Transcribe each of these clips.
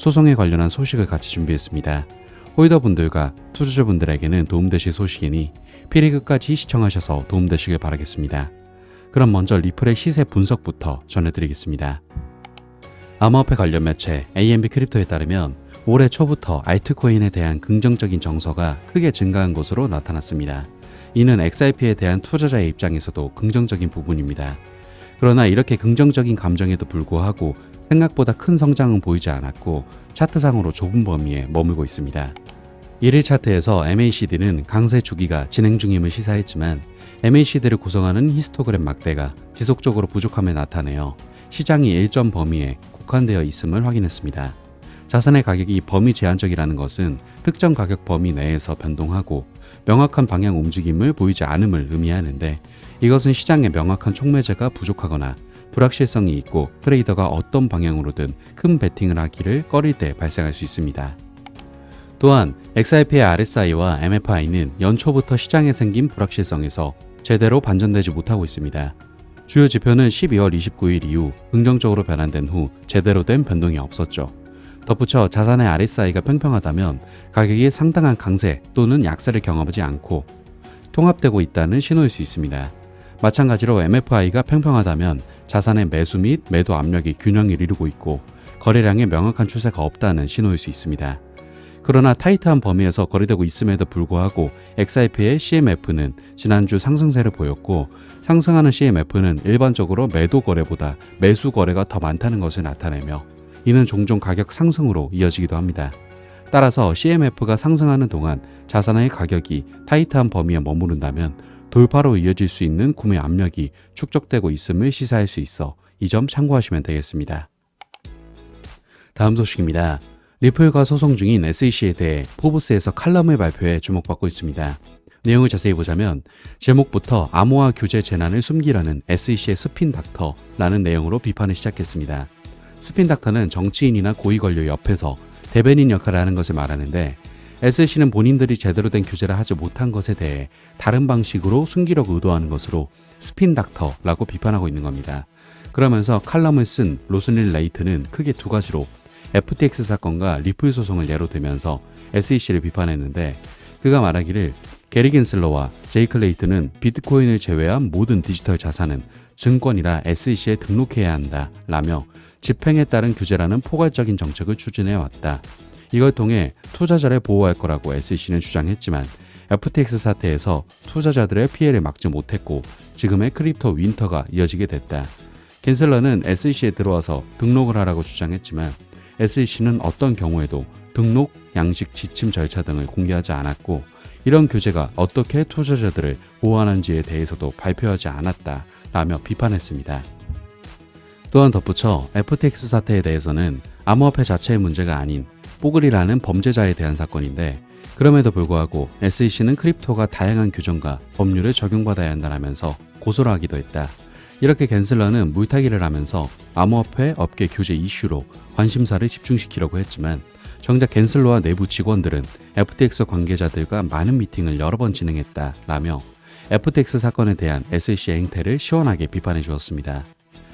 소송에 관련한 소식을 같이 준비했습니다. 홀더분들과 투자자분들에게는 도움되실 소식이니 피리 끝까지 시청하셔서 도움되시길 바라겠습니다. 그럼 먼저 리플의 시세 분석부터 전해드리겠습니다. 암호화폐 관련 매체 AMB 크립토에 따르면 올해 초부터 알트코인에 대한 긍정적인 정서가 크게 증가한 것으로 나타났습니다. 이는 XRP에 대한 투자자의 입장에서도 긍정적인 부분입니다. 그러나 이렇게 긍정적인 감정에도 불구하고 생각보다 큰 성장은 보이지 않았고 차트상으로 좁은 범위에 머물고 있습니다. 1일 차트에서 MACD는 강세 주기가 진행 중임을 시사했지만 MACD를 구성하는 히스토그램 막대가 지속적으로 부족함을 나타내어 시장이 일정 범위에 국한되어 있음을 확인했습니다. 자산의 가격이 범위 제한적이라는 것은 특정 가격 범위 내에서 변동하고 명확한 방향 움직임을 보이지 않음을 의미하는데 이것은 시장의 명확한 촉매제가 부족하거나 불확실성이 있고 트레이더가 어떤 방향으로든 큰 베팅을 하기를 꺼릴 때 발생할 수 있습니다. 또한 XRP의 RSI와 MFI는 연초부터 시장에 생긴 불확실성에서 제대로 반전되지 못하고 있습니다. 주요 지표는 12월 29일 이후 긍정적으로 변환된 후 제대로 된 변동이 없었죠. 덧붙여 자산의 RSI가 평평하다면 가격이 상당한 강세 또는 약세를 경험하지 않고 통합되고 있다는 신호일 수 있습니다. 마찬가지로 MFI가 평평하다면 자산의 매수 및 매도 압력이 균형을 이루고 있고 거래량에 명확한 추세가 없다는 신호일 수 있습니다. 그러나 타이트한 범위에서 거래되고 있음에도 불구하고 XRP의 CMF는 지난주 상승세를 보였고 상승하는 CMF는 일반적으로 매도 거래보다 매수 거래가 더 많다는 것을 나타내며 이는 종종 가격 상승으로 이어지기도 합니다. 따라서 CMF가 상승하는 동안 자산의 가격이 타이트한 범위에 머무른다면 돌파로 이어질 수 있는 구매 압력이 축적되고 있음을 시사할 수 있어 이 점 참고하시면 되겠습니다. 다음 소식입니다. 리플과 소송 중인 SEC에 대해 포브스에서 칼럼을 발표해 주목받고 있습니다. 내용을 자세히 보자면 제목부터 암호화 규제 재난을 숨기려는 SEC의 스핀 닥터라는 내용으로 비판을 시작했습니다. 스핀 닥터는 정치인이나 고위 관료 옆에서 대변인 역할을 하는 것을 말하는데 SEC는 본인들이 제대로 된 규제를 하지 못한 것에 대해 다른 방식으로 숨기려고 의도하는 것으로 스핀 닥터라고 비판하고 있는 겁니다. 그러면서 칼럼을 쓴 로스닐 레이트는 크게 두 가지로 FTX 사건과 리플 소송을 예로 들면서 SEC를 비판했는데 그가 말하기를 게리 겐슬러와 제이클 레이트는 비트코인을 제외한 모든 디지털 자산은 증권이라 SEC에 등록해야 한다 라며 집행에 따른 규제라는 포괄적인 정책을 추진해 왔다. 이걸 통해 투자자를 보호할 거라고 SEC는 주장했지만 FTX 사태에서 투자자들의 피해를 막지 못했고 지금의 크립토 윈터가 이어지게 됐다. 겐슬러는 SEC에 들어와서 등록을 하라고 주장했지만 SEC는 어떤 경우에도 등록, 양식, 지침 절차 등을 공개하지 않았고 이런 규제가 어떻게 투자자들을 보호하는지에 대해서도 발표하지 않았다 라며 비판했습니다. 또한 덧붙여 FTX 사태에 대해서는 암호화폐 자체의 문제가 아닌 뽀글이라는 범죄자에 대한 사건인데 그럼에도 불구하고 SEC는 크립토가 다양한 규정과 법률을 적용받아야 한다라면서 고소를 하기도 했다. 이렇게 겐슬러는 물타기를 하면서 암호화폐 업계 규제 이슈로 관심사를 집중시키려고 했지만 정작 겐슬러와 내부 직원들은 FTX 관계자들과 많은 미팅을 여러 번 진행했다 라며 FTX 사건에 대한 SEC의 행태를 시원하게 비판해 주었습니다.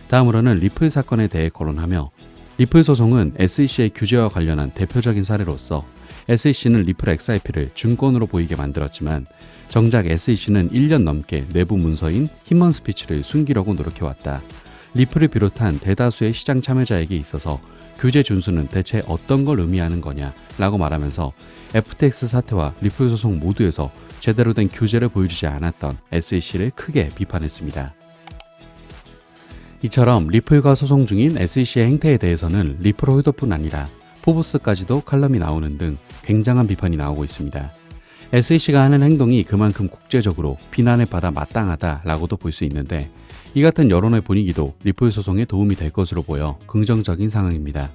다음으로는 리플 사건에 대해 거론하며 리플 소송은 SEC의 규제와 관련한 대표적인 사례로서 SEC는 리플 XIP를 증권으로 보이게 만들었지만 정작 SEC는 1년 넘게 내부 문서인 힘먼 스피치를 숨기려고 노력해왔다. 리플을 비롯한 대다수의 시장 참여자에게 있어서 규제 준수는 대체 어떤 걸 의미하는 거냐 라고 말하면서 FTX 사태와 리플 소송 모두에서 제대로 된 규제를 보여주지 않았던 SEC를 크게 비판했습니다. 이처럼 리플과 소송 중인 SEC의 행태에 대해서는 리플 홀더뿐 아니라 포브스까지도 칼럼이 나오는 등 굉장한 비판이 나오고 있습니다. SEC가 하는 행동이 그만큼 국제적으로 비난을 받아 마땅하다라고도 볼 수 있는데 이 같은 여론의 분위기도 리플 소송에 도움이 될 것으로 보여 긍정적인 상황입니다.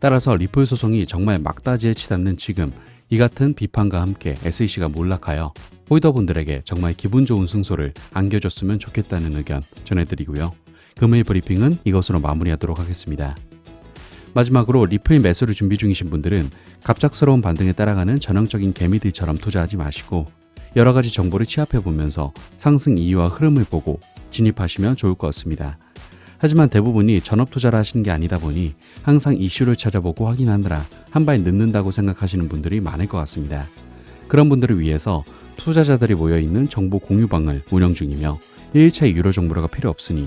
따라서 리플 소송이 정말 막다지에 치닫는 지금 이 같은 비판과 함께 SEC가 몰락하여 홀더분들에게 정말 기분 좋은 승소를 안겨줬으면 좋겠다는 의견 전해드리고요. 금일 브리핑은 이것으로 마무리하도록 하겠습니다. 마지막으로 리플 매수를 준비 중이신 분들은 갑작스러운 반등에 따라가는 전형적인 개미들처럼 투자하지 마시고 여러 가지 정보를 취합해 보면서 상승 이유와 흐름을 보고 진입하시면 좋을 것 같습니다. 하지만 대부분이 전업 투자를 하시는 게 아니다 보니 항상 이슈를 찾아보고 확인하느라 한 발 늦는다고 생각하시는 분들이 많을 것 같습니다. 그런 분들을 위해서 투자자들이 모여있는 정보 공유방을 운영 중이며 1차 유료 정보가 필요 없으니